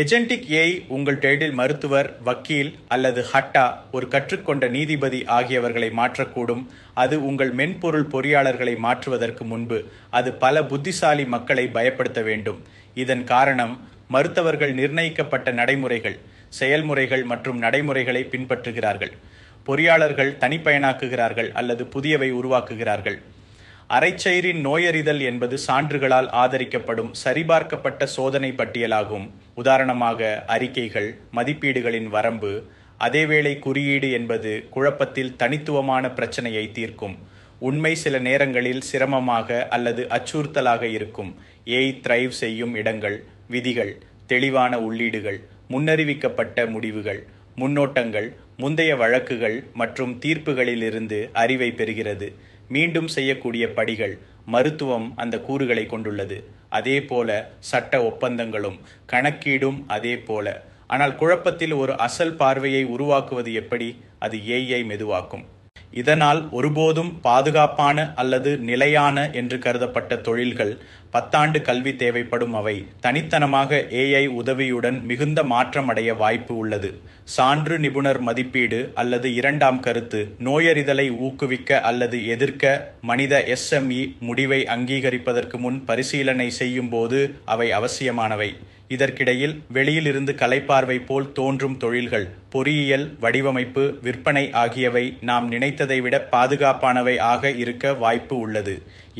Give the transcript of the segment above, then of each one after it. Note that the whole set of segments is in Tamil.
எஜென்டிக் ஏஐ உங்கள் தொழிலில் மருத்துவர் வக்கீல் அல்லது ஹட்டா ஒரு கற்றுக்கொண்ட நீதிபதி ஆகியவர்களை மாற்றக்கூடும். அது உங்கள் மென்பொருள் பொறியாளர்களை மாற்றுவதற்கு முன்பு அது பல புத்திசாலி மக்களை பயப்படுத்த வேண்டும். இதன் காரணம் மருத்துவர்கள் நிர்ணயிக்கப்பட்ட நடைமுறைகள் செயல்முறைகள் மற்றும் நடைமுறைகளை பின்பற்றுகிறார்கள். பொறியாளர்கள் தனிப்பயனாக்குகிறார்கள் அல்லது புதியவை உருவாக்குகிறார்கள். அரைச்சயிரின் நோயறிதல் என்பது சான்றுகளால் ஆதரிக்கப்படும் சரிபார்க்கப்பட்ட சோதனை பட்டியலாகும். உதாரணமாக அறிக்கைகள் மதிப்பீடுகளின் வரம்பு அதேவேளை குறியீடு என்பது குழப்பத்தில் தனித்துவமான பிரச்சனையை தீர்க்கும். உண்மை சில நேரங்களில் சிரமமாக அல்லது அச்சுறுத்தலாக இருக்கும். ஏய் த்ரைவ் செய்யும் இடங்கள் விதிகள் தெளிவான உள்ளீடுகள் முன்னறிவிக்கப்பட்ட முடிவுகள் முன்னோட்டங்கள் முந்தைய வழக்குகள் மற்றும் தீர்ப்புகளிலிருந்து அறிவை பெறுகிறது. மீண்டும் செய்யக்கூடிய படிகள் மருத்துவம் அந்த கூறுகளை கொண்டுள்ளது. அதே போல சட்ட ஒப்பந்தங்களும் கணக்கீடும் அதே போல. ஆனால் குழப்பத்தில் ஒரு அசல் பார்வையை உருவாக்குவது எப்படி? அது ஏஐ மெதுவாக்கும். இதனால் ஒருபோதும் பாதுகாப்பான அல்லது நிலையான என்று கருதப்பட்ட தொழில்கள் பத்தாண்டு கல்வி தேவைப்படும் அவை தனித்தனமாக ஏஐ உதவியுடன் மிகுந்த மாற்றம் அடைய வாய்ப்பு உள்ளது. சான்று நிபுணர் மதிப்பீடு அல்லது இரண்டாம் கருத்து நோயறிதலை ஊக்குவிக்க அல்லது எதிர்க்க மனித எஸ்எம்இ முடிவை அங்கீகரிப்பதற்கு முன் பரிசீலனை செய்யும் போது அவை அவசியமானவை. இதற்கிடையில் வெளியிலிருந்து கலைப்பார்வை போல் தோன்றும் தொழில்கள் பொறியியல் வடிவமைப்பு விற்பனை ஆகியவை நாம் நினைத்ததை விட பாதுகாப்பானவை ஆக இருக்க வாய்ப்பு உள்ளது.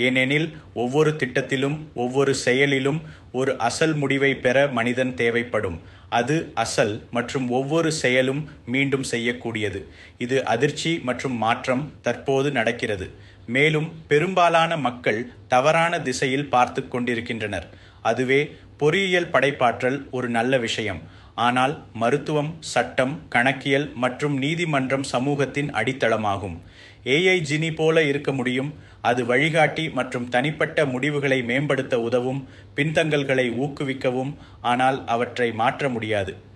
ஏனெனில் ஒவ்வொரு திட்டத்திலும் ஒவ்வொரு செயலிலும் ஒரு அசல் முடிவை பெற மனிதன் தேவைப்படும். அது அசல் மற்றும் ஒவ்வொரு செயலும் மீண்டும் செய்யக்கூடியது. இது அதிர்ச்சி மற்றும் மாற்றம் தற்போது நடக்கிறது. மேலும் பெரும்பாலான மக்கள் தவறான திசையில் பார்த்து கொண்டிருக்கின்றனர். அதுவே பொறியியல் படைப்பாற்றல் ஒரு நல்ல விஷயம். ஆனால் மருத்துவம் சட்டம் கணக்கியல் மற்றும் நீதிமன்றம் சமூகத்தின் அடித்தளமாகும். ஏஐ ஜினி போல இருக்க முடியும். அது வழிகாட்டி மற்றும் தனிப்பட்ட முடிவுகளை மேம்படுத்த உதவும் பின்தங்கல்களை ஊக்குவிக்கவும் ஆனால் அவற்றை மாற்ற முடியாது.